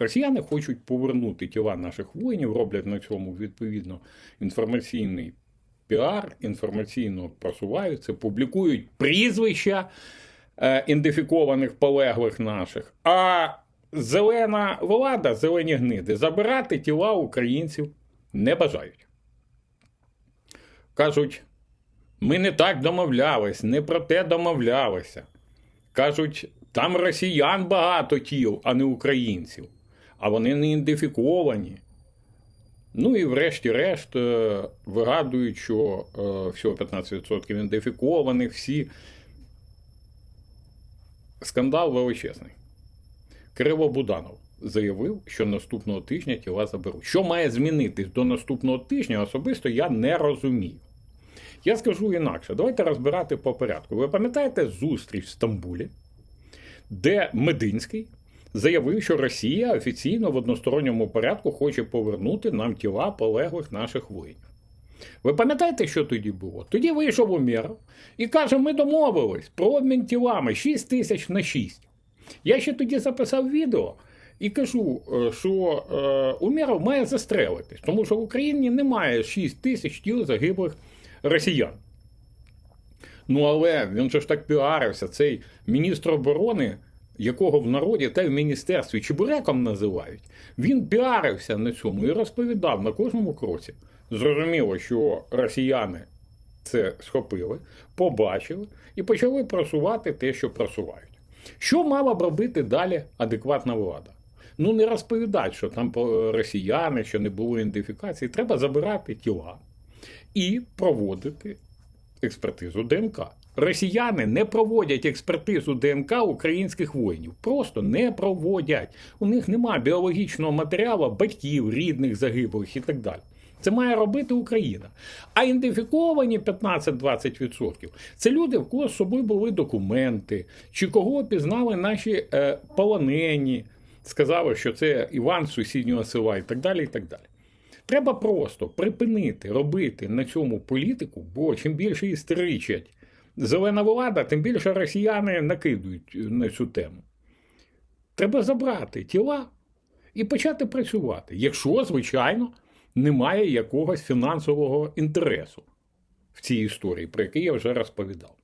Росіяни хочуть повернути тіла наших воїнів, роблять на цьому відповідно інформаційний піар, інформаційно просуваються, публікують прізвища е, ідентифікованих полеглих наших. А зелена влада, зелені гниди, забирати тіла українців не бажають. Кажуть, ми не так домовлялись, не про те домовлялися. Кажуть, там росіян багато тіл, а не українців, а вони не ідентифіковані. Ну і врешті-решт е, вигадують, що е, всього 15% ідентифікованих, всі. Скандал величезний. Кирило Буданов заявив, що наступного тижня тіла заберуть. Що має змінитись до наступного тижня, особисто я не розумію. Я скажу інакше, давайте розбирати по порядку. Ви пам'ятаєте зустріч в Стамбулі, де Мединський заявив, що Росія офіційно в односторонньому порядку хоче повернути нам тіла полеглих наших воїнів. Ви пам'ятаєте, що тоді було? Тоді вийшов Умєров і каже: ми домовились про обмін тілами 6 тисяч на 6. Я ще тоді записав відео і кажу, е, що е, Умєров має застрелитись, тому що в Україні немає 6 тисяч тіл загиблих росіян. Ну, але він же ж так піарився, цей міністр оборони, якого в народі та й в міністерстві чебуреком називають, він піарився на цьому і розповідав на кожному кроці. Зрозуміло, що росіяни це схопили, побачили і почали просувати те, що просувають. Що мала б робити далі адекватна влада? Ну, не розповідати, що там росіяни, що не було ідентифікації. Треба забирати тіла і проводити експертизу ДНК. Росіяни не проводять експертизу ДНК українських воїнів. Просто не проводять. У них немає біологічного матеріалу батьків, рідних загиблих і так далі. Це має робити Україна. А ідентифіковані 15-20% це люди, в кого з собою були документи, чи кого пізнали наші е, полонені, сказали, що це Іван з сусіднього села і так далі. і так далі. Треба просто припинити робити на цьому політику, бо чим більше істеричать зелена влада, тим більше росіяни накидують на цю тему. Треба забрати тіла і почати працювати, якщо, звичайно, немає якогось фінансового інтересу в цій історії, про який я вже розповідав.